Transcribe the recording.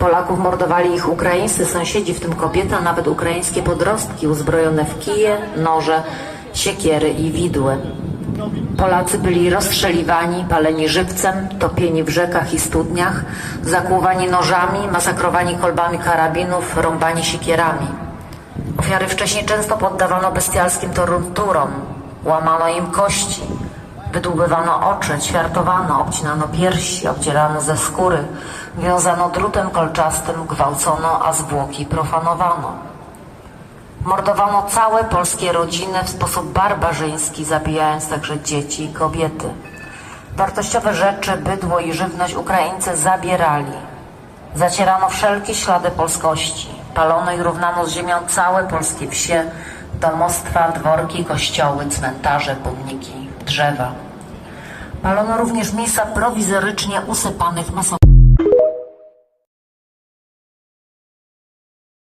Polaków mordowali ich ukraińscy sąsiedzi, w tym kobiety, a nawet ukraińskie podrostki uzbrojone w kije, noże, siekiery i widły. Polacy byli rozstrzeliwani, paleni żywcem, topieni w rzekach i studniach, zakłuwani nożami, masakrowani kolbami karabinów, rąbani siekierami. Ofiary wcześniej często poddawano bestialskim torturom, łamano im kości, wydłubywano oczy, ćwiartowano, obcinano piersi, obdzierano ze skóry, wiązano drutem kolczastym, gwałcono, a zwłoki profanowano. Mordowano całe polskie rodziny w sposób barbarzyński, zabijając także dzieci i kobiety. Wartościowe rzeczy, bydło i żywność Ukraińcy zabierali. Zacierano wszelkie ślady polskości. Palono i równano z ziemią całe polskie wsie, domostwa, dworki, kościoły, cmentarze, pomniki, drzewa. Palono również miejsca prowizorycznie usypanych masowo.